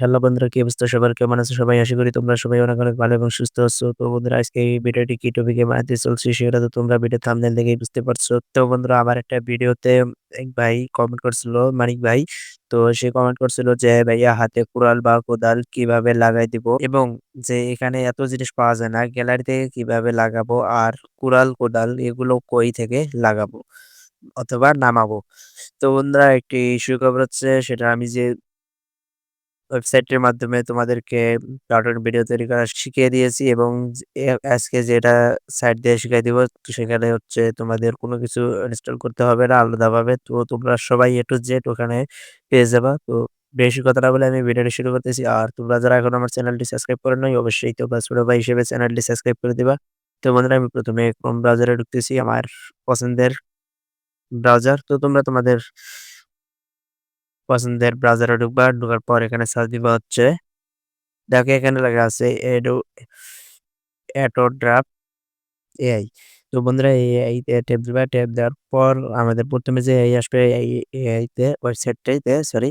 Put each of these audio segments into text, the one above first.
Hello বন্ধুরা, কি অবস্থা সবার? কেমন আছে সবাই? আশা করি তোমরা সবাই অনেক অনেক ভালো এবং সুস্থ আছো। তো বন্ধুরা, আজকে এই ভিডিওটি কি টপিকে বানাতে চলছি সেটা তো তোমরা ভিডিও থাম্বনেল দেখেই বুঝতে পারছ। তো বন্ধুরা, আমার একটা ভিডিওতে এক ভাই কমেন্ট করছিল, মানিক ভাই। তো সে কমেন্ট করছিল যে, ভাইয়া, হাতে কুড়াল বা কোদাল কীভাবে লাগাই দিব এবং যে এখানে এত জিনিস পাওয়া যায় না গ্যালারিতে কীভাবে লাগাবো আর কুড়াল, কোদাল এগুলো কই থেকে লাগাবো অথবা নামাবো? তো বন্ধুরা, একটি ইস্যু সুখবর হচ্ছে, সেটা আমি যে ওয়েবসাইটের মাধ্যমে তোমাদেরকে কার্টুন ভিডিও তৈরি করা শিখিয়ে দিয়েছি এবং আজকে যেটা সাইট দিয়ে শিখিয়ে দিব, তো সেখানে হচ্ছে তোমাদের কোনো কিছু ইনস্টল করতে হবে না আলাদাভাবে। তো তোমরা সবাই এ টু জেড ওখানে পেয়ে যাবা। তো বেশি কথা না বলে আমি ভিডিওটি শুরু করতেছি। আর তোমরা যারা এখন আমার চ্যানেলটি সাবস্ক্রাইব করে নাই, অবশ্যই তোমরা ছোট ভাই হিসেবে চ্যানেলটি সাবস্ক্রাইব করে দিবা। তো বন্ধুরা, আমি প্রথমে ক্রোম ব্রাউজারে ঢুকতেছি আমার পছন্দের ব্রাউজার তো তোমরা তোমাদের পছন্দের ব্রাউজারে ঢুকবা, ঢোকার পর এখানে সার্চ দিবা হচ্ছে। দেখো এখানে লেখা আছে এডো এটো অ্যাটোড্রাফট এআই তো বন্ধুরা এআই তে ট্যাপ দিবা ট্যাপ দেওয়ার পর আমাদের প্রথমে যে এআই আসবে, এই এআই তে ওয়েবসাইটটাইতে সরি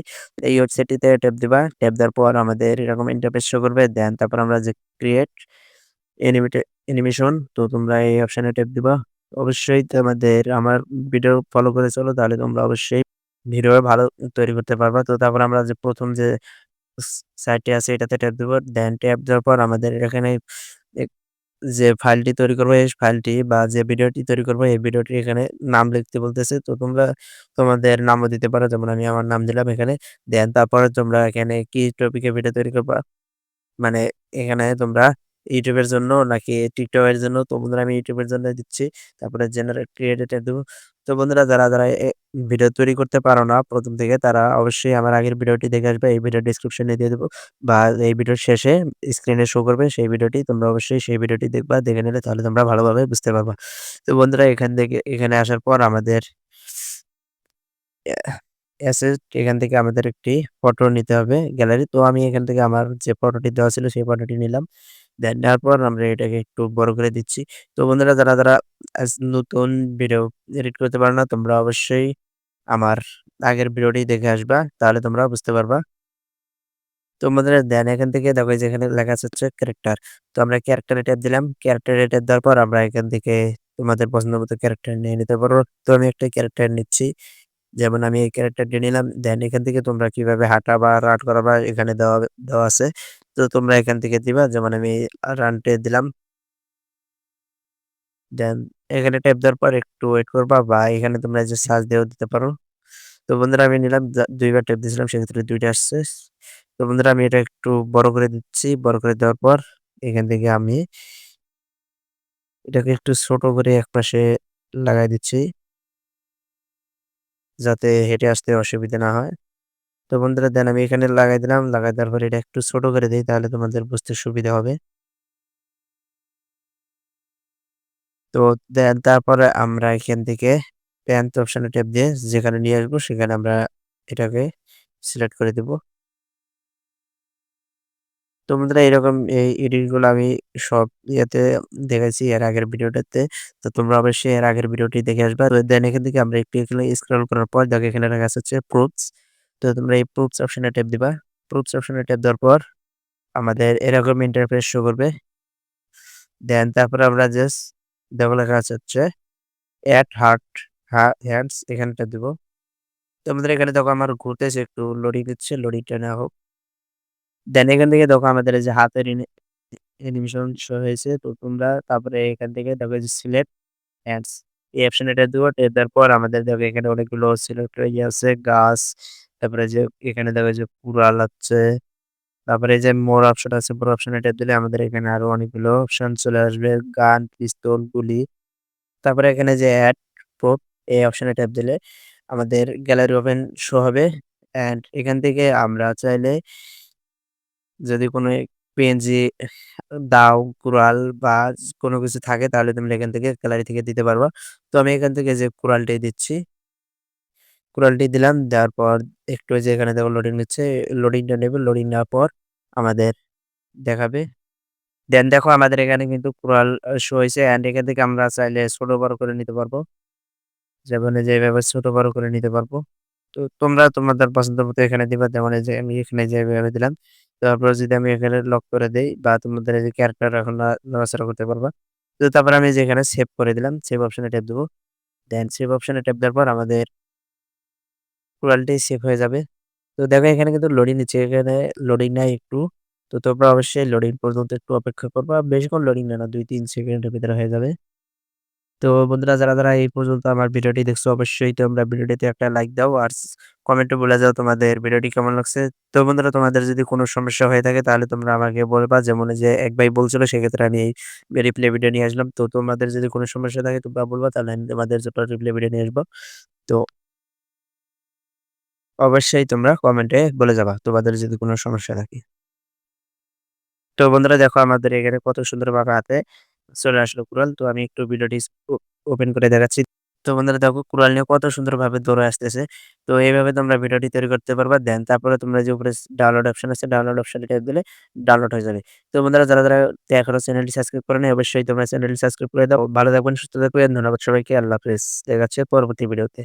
এই ওয়েবসাইটটিতে ট্যাপ দিবা। ট্যাপ দেওয়ার পর আমাদের এরকম ইন্টারফেস শো করবে দেন তারপর আমরা যে ক্রিয়েট অ্যানিমেটেড অ্যানিমেশন তো তোমরা এই অপশনে ট্যাপ দিবা। অবশ্যই তোমাদের আমার ভিডিও ফলো করে চলো, তাহলে তোমরা অবশ্যই ভিডিও ভালো তৈরি করতে পারবা। তো তারপর আমরা যে প্রথম যে সাইটটি আছে এটাতে ট্যাপ দিব। দেন ট্যাপ দেওয়ার পর আমাদের এখানে যে ফাইলটি তৈরি করব, এই ফাইলটি বা যে ভিডিওটি তৈরি করব, এই ভিডিওটি এখানে নাম লিখতে বলতেছে। তো তোমরা তোমাদের নামও দিতে পারো। যেমন আমি আমার নাম দিলাম এখানে। দেন তারপরে তোমরা এখানে কি টপিকে ভিডিও তৈরি করবা মানে এখানে তোমরা এর জন্য নাকি এর জন্য তো বন্ধুরা, আমি এর জন্য দিচ্ছি। তারপরে জেনারেট ক্রিয়েটেড দেব। তো বন্ধুরা যারা, যারা ভিডিও তৈরি করতে পারো না প্রথম থেকে তারা অবশ্যই আমার আগের ভিডিওটি দেখে আসবে। এই ভিডিও ডেসক্রিপশনে দিয়ে দেবো বা এই ভিডিওর শেষে স্ক্রিনে শো করবে সেই ভিডিওটি তোমরা অবশ্যই সেই ভিডিওটি দেখবা। দেখে নিলে তাহলে তোমরা ভালোভাবে বুঝতে পারবা। তো বন্ধুরা এখান থেকে এখানে আসার পর আমাদের অ্যাসেট এখান থেকে আমাদের একটি ফটো নিতে হবে গ্যালারি। তো আমি এখান থেকে আমার যে ফটোটি দেওয়া ছিল সেই ফটোটি নিলাম। দেন নেওয়ার পর আমরা এটাকে একটু বড় করে দিচ্ছি। তো বন্ধুরা যারা, যারা নতুন ভিডিও এডিট করতে পারো না তোমরা অবশ্যই আমার আগের ভিডিওটি দেখে আসবা। তাহলে তোমরা বুঝতে পারবা। তো বন্ধুরা দেন এখান থেকে দেখো যে এখানে লেখা হচ্ছে ক্যারেক্টার। তো আমরা ক্যারেক্টারে ট্যাপ দিলাম। ক্যারেক্টারে ট্যাপ দেওয়ার পর আমরা এখান থেকে তোমাদের পছন্দ মতো ক্যারেক্টার নিয়ে নিতে পারো। তো আমি একটা ক্যারেক্টার নিচ্ছি। যেমন আমি এই ক্যারেক্টারটি নিলাম। দেন এখান থেকে তোমরা কীভাবে হাঁটা বা রান করাবা এখানে দেওয়া দেওয়া আছে। তো তোমরা এখান থেকে দিবা। যেমন আমি রানটে দিলাম। দেন এখানে ট্যাপ দেওয়ার পর একটু ওয়েট করবা বা এখানে তোমরা যে সার্চ দিয়েও দিতে পারো। তো বন্ধুরা আমি নিলাম দুইবার ২ বার ট্যাপ দিয়েছিলাম, সেক্ষেত্রে দুইটা আসছে। তো বন্ধুরা আমি এটা একটু বড় করে দিচ্ছি। বড় করে দেওয়ার পর এখান থেকে আমি এটাকে একটু ছোট করে একপাশে লাগাই দিচ্ছি। যাতে হেঁটে আসতে অসুবিধা না হয়। তো বন্ধুরা, দেন আমি এখানে লাগাই দিলাম। লাগাই দেওয়ার পর এটা একটু ছোট করে দিই, তাহলে তোমাদের বুঝতে সুবিধা হবে। তো তারপরে আমরা এখান থেকে প্যান্ট অপশানে ট্যাপ দিয়ে যেখানে নিয়ে আসব, সেখানে আমরা এটাকে সিলেক্ট করে দেব। তো বন্ধুরা, এরকম এই এডিটগুলো আমি সব ইয়েতে দেখেছি এর আগের ভিডিওটাতে। তো তোমরা অবশ্যই এর আগের ভিডিওটি দেখে আসবা। তো দেন এখান থেকে আমরা একটু এখানে স্ক্রল করার পর দেখো এখানে আছে হচ্ছে প্রুফস। তো তোমরা এই প্রুফস অপশনে ট্যাপ দিবা। প্রুফস অপশনে ট্যাপ দেওয়ার পর আমাদের এরকম ইন্টারফেস শো করবে। দেন তারপরে আমরা জাস্ট দেখো লেখা হচ্ছে এড হার্ট হ্যান্ডস এখানটা দিব। তো আমাদের এখানে দেখো আমার ঘুরতেছে, একটু লোডিং দিচ্ছে। লোডিংটা নেওয়া হোক। দেন এখান থেকে দেখো আমাদের যে হাতের অ্যানিমেশন শো হয়েছে। তো তোমরা তারপরে এখান থেকে দেখো যে সিলেক্ট হ্যান্ডস এই অপশনে ট্যাপ দিব। ট্যাপ দেওয়ার পর আমাদের দেখো এখানে অনেকগুলো সিলেক্ট হয়ে আছে গাছ। তারপরে যে এখানে দেখো যে কুড়াল আছে। তারপরে যে মোর অপশন আছে। মোর অপশনে ট্যাপ দিলে আমাদের এখানে আরও অনেকগুলো অপশন চলে আসবে। গান, পিস্তল, গুলি। তারপরে এখানে যে এড প্রুফ এই অপশনে ট্যাপ দিলে আমাদের গ্যালারি ওপেন শো হবে। অ্যান্ড এখান থেকে আমরা চাইলে যদি কোনো পিএনজি দাও, কুড়াল বা কোনো কিছু থাকে তাহলে তোমরা এখান থেকে গ্যালারি থেকে দিতে পারবা। তো আমি এখান থেকে যে কুড়ালটাই দিচ্ছি। কুড়ালটি দিলাম। দেওয়ার পর একটু যে এখানে দেখো লোডিং নিচ্ছে। লোডিংটা নেবে। লোডিং নেওয়ার পর আমাদের দেখাবে। দেন দেখো আমাদের এখানে কিন্তু কুড়াল শো হয়েছে অ্যান্ড এখান থেকে আমরা চাইলে ছোট বড় করে নিতে পারব। যেমন এই যে এভাবে ছোট বড় করে নিতে পারব। তো তোমরা তোমাদের পছন্দ মতো এখানে দিবা। যেমন যে আমি এখানে যেভাবে দিলাম। তারপরে যদি আমি এখানে লক করে দেই বা তোমাদের এই যে ক্যারেক্টার এখন নড়াচড়া করতে পারবা। তো তারপরে আমি যে এখানে সেভ করে দিলাম। সেভ অপশনে ট্যাপ দেবো দেন সেভ অপশনে ট্যাপ দেওয়ার পর আমাদের প্রোফাইলটাই সেভ হয়ে যাবে। তো দেখো এখানে কিন্তু লোডিং নিচ্ছে। এখানে লোডিং নেয় একটু। তো তোমরা অবশ্যই লোডিং পর্যন্ত একটু অপেক্ষা করবা। বেশিক্ষণ লোডিং না ২-৩ সেকেন্ডের ভিতরে হয়ে যাবে। তো বন্ধুরা যারা, যারা এই পর্যন্ত আমার ভিডিওটি দেখছ অবশ্যই তোমরা ভিডিওটিতে একটা লাইক দাও আর কমেন্টে বলে যাও তোমাদের ভিডিওটি কেমন লাগছে। তো বন্ধুরা তোমাদের যদি কোনো সমস্যা হয়ে থাকে তাহলে তোমরা আমাকে বলবা। যেমন যে এক ভাই বলছিল সেক্ষেত্রে আমি এই রিপ্লে ভিডিও নিয়ে আসলাম। তো তোমাদের যদি কোনো সমস্যা থাকে তোমরা বলবা তাহলে আমি তোমাদের জন্য রিপ্লে ভিডিও নিয়ে আসব। তো অবশ্যই তোমরা কমেন্টে বলে যাবা তোমাদের যদি কোনো সমস্যা থাকে। তো বন্ধুরা দেখো আমাদের এখানে কত সুন্দরভাবে হাতে চলে আসলো কুড়াল। তো আমি একটু ভিডিওটি ওপেন করে দেখাচ্ছি। তো বন্ধুরা দেখো কুড়াল নিয়ে কত সুন্দরভাবে দৌড়ে আসতেছে। তো এইভাবে তোমরা ভিডিওটি তৈরি করতে পারবা। দেন তারপরে তোমরা যে উপরে ডাউনলোড অপশন আছে ডাউনলোড অপশনে ট্যাপ দিলে ডাউনলোড হয়ে যাবে। তো বন্ধুরা যারা, যারা এখনও চ্যানেলটি সাবস্ক্রাইব করে নেই অবশ্যই তোমরা চ্যানেলটি সাবস্ক্রাইব করে দাও। ভালো থাকবেন, সুস্থ থাকবেন। ধন্যবাদ সবাইকে। আল্লাহ হাফেজ। দেখাচ্ছে পরবর্তী ভিডিওতে।